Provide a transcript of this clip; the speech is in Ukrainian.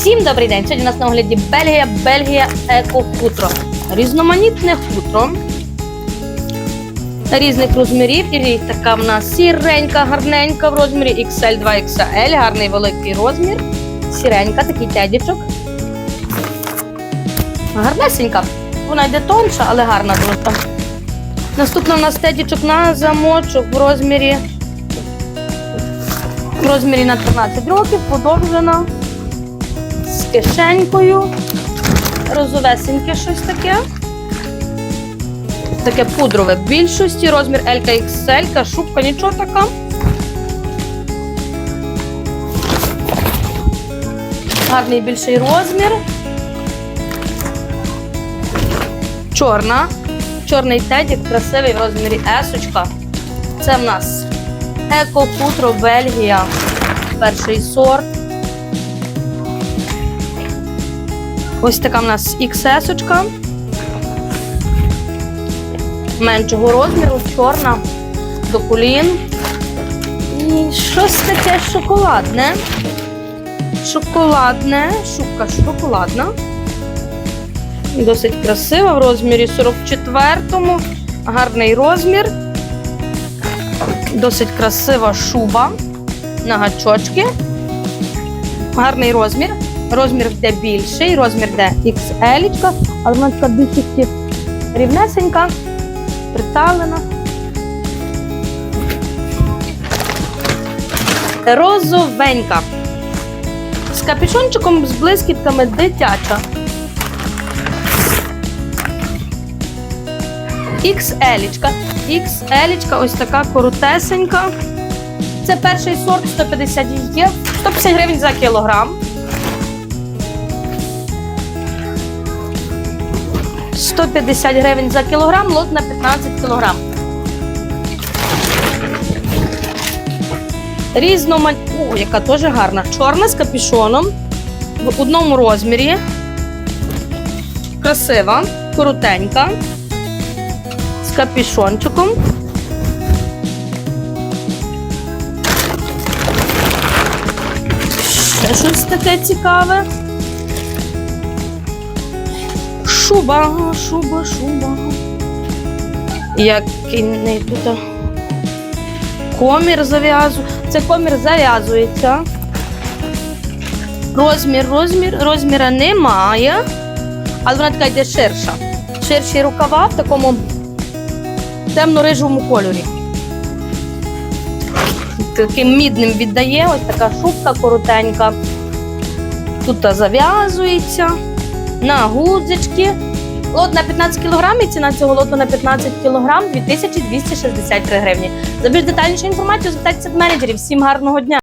Всім добрий день! Сьогодні у нас на огляді Бельгія, Бельгія Еко Хутро. Різноманітне хутро різних розмірів. І така в нас сіренька, гарненька в розмірі XL 2XL, гарний великий розмір. Сіренька, такий тедічок. Гарнесенька. Вона йде тонша, але гарна дуже. Наступна у нас тедічок на замочок в розмірі. В розмірі на 13 років, подовжена з кишенькою. Розовесеньке щось таке. Таке пудрове в більшості, розмір L XL, шубка нічого така. Гарний більший розмір. Чорна. Чорний тедік, красивий в розмірі есочка. Це в нас Еко Футро Бельгія. Перший сорт. Ось така в нас XS-очка. Меншого розміру, чорна, до колін. І щось таке шоколадне. Шоколадне, шубка шоколадна. Досить красива в розмірі 44-му. Гарний розмір. Досить красива шуба на гачочки. Гарний розмір. Розмір йде більший, розмір йде XL, але вона така більшості рівнесенька, приталена. Розовенька. З капюшончиком, з блискітками дитяча. XL. XL, ось така коротесенька. Це перший сорт 150 є. 150 гривень за кілограм. 150 гривень за кілограм, лот на 15 кілограм. Різноман... О, яка теж гарна. Чорна з капюшоном в одному розмірі. Красива, коротенька. З капюшончиком. Ще щось таке цікаве. Шуба, шуба, шуба. Який не тут. Комір зав'язує. Це комір зав'язується. Розмір, розмір, розміра немає. Але вона така йде ширша. Ширші рукава в такому темно-рижому кольорі. Таким мідним віддає, ось така шубка коротенька. Тут зав'язується на гудзички. Лот на 15 кг і ціна цього лоту на 15 кг 2263 гривні. За більш детальнішу інформацію звертайтеся до менеджерів. Всім гарного дня!